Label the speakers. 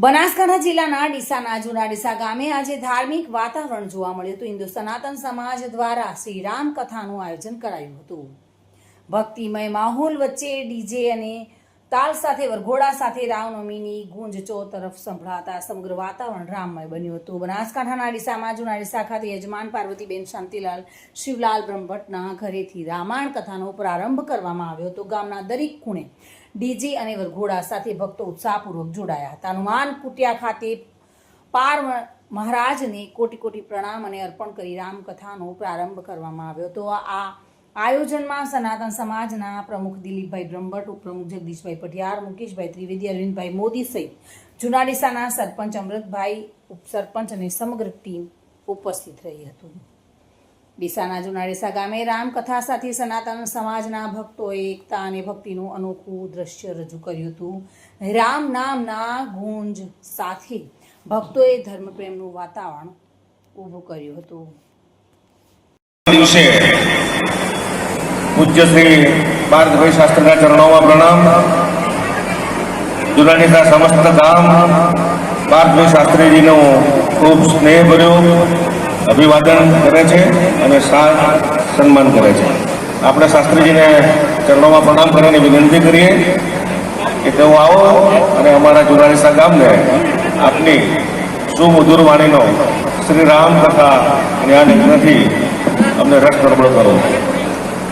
Speaker 1: બનાસકાંઠા જિલ્લાના ડીસાના જૂના ડીસા ગામે આજે ધાર્મિક વાતાવરણ જોવા મળ્યું હતું. હિન્દુ સનાતન સમાજ દ્વારા શ્રી રામ કથાનું આયોજન કરાયું હતું. ભક્તિમય માહોલ વચ્ચે ડીજે અને તાલ સાથે, વરઘોડા સાથે રામનવમીની ગુંજ ચો તરફ સંભળાતા સમગ્ર વાતાવરણ રામમય બન્યું હતું. બનાસકાંઠાના અરીસામાં જૂના અરીસા ખાતે યજમાન પાર્વતીબેન શાંતિલાલ, શિવલાલ બ્રહ્મભટ્ટના ઘરેથી રામાયણ કથાનો પ્રારંભ કરવામાં આવ્યો હતો. ગામના દરેક ખૂણે ડીજે અને વરઘોડા સાથે ભક્તો ઉત્સાહપૂર્વક જોડાયા હતા. હનુમાન કુટિયા ખાતે પાર મહારાજને કોટી કોટી પ્રણામ અને અર્પણ કરી રામકથાનો પ્રારંભ કરવામાં આવ્યો હતો. આ આયોજનમાં સનાતન સમાજના પ્રમુખ દિલીપભાઈ બ્રહ્મભટ્ટ, ઉપપ્રમુખ જગદીશભાઈ પટિયાર, મુકેશભાઈ ત્રિવેદી, અરવિંદભાઈ મોદી સહિત જુનાડીસાના સરપંચ અમૃતભાઈ, ઉપસરપંચ અને સમગ્ર ટીમ ઉપસ્થિત રહી હતું. ડીસાના જુનાડીસા ગામે રામકથા સાથે સનાતન સમાજના ભક્તોએ એકતા અને ભક્તિનું અનોખું દ્રશ્ય રજૂ કર્યું હતું. રામ નામના ગુંજ સાથે ભક્તોએ ધર્મપ્રેમનું વાતાવરણ ઊભું કર્યું હતું.
Speaker 2: દિવસે પૂજ્ય શ્રી પાર્થભાઈ શાસ્ત્રીના ચરણોમાં પ્રણામ. જુનાનીના સમસ્ત ગામ પાર્થભાઈ શાસ્ત્રીજીનો ખૂબ સ્નેહભર્યું અભિવાદન કરે છે અને સન્માન કરે છે. આપણે શાસ્ત્રીજીને ચરણોમાં પ્રણામ કરીને વિનંતી કરીએ કે તેઓ આવો અને અમારા જુનાનીસા ગામને આપની સુમધુર વાણીનો શ્રી રામ કથા જ્ઞાન યજ્ઞથી અમને રસ પ્રબળ કરો.